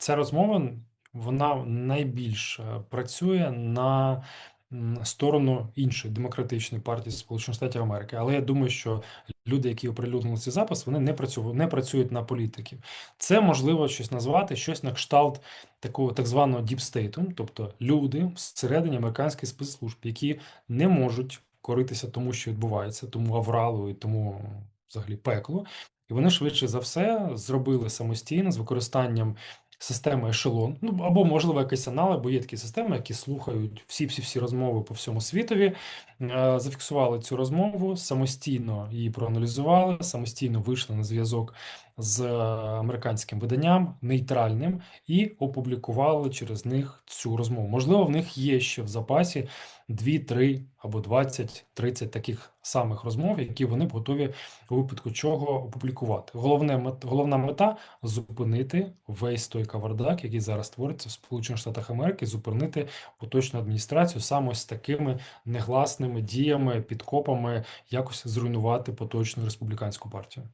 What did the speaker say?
ця розмова вона найбільш е, працює на сторону іншої демократичної партії Сполучених Штатів Америки. Але я думаю, що люди, які оприлюднили цей запис, вони не працюють, не працюють на політиків. Це можливо щось назвати, щось на кшталт такого так званого діпстейту, тобто люди всередині американських спецслужб, які не можуть коритися тому, що відбувається, тому авралу і тому взагалі пеклу. І вони швидше за все зробили самостійно з використанням системи ешелон, ну або, можливо, якийсь аналог, бо є такі системи, які слухають всі-всі-всі розмови по всьому світові, е, зафіксували цю розмову, самостійно її проаналізували, самостійно вийшли на зв'язок з е, американським виданням нейтральним і опублікували через них цю розмову. Можливо, в них є ще в запасі 2, 3 або 20, 30 таких самих розмов, які вони готові у випадку чого опублікувати. Головне головна мета зупинити весь той кавардак, який зараз твориться в Сполучених Штатах Америки, зупинити поточну адміністрацію саме з такими негласними діями, підкопами, якось зруйнувати поточну республіканську партію.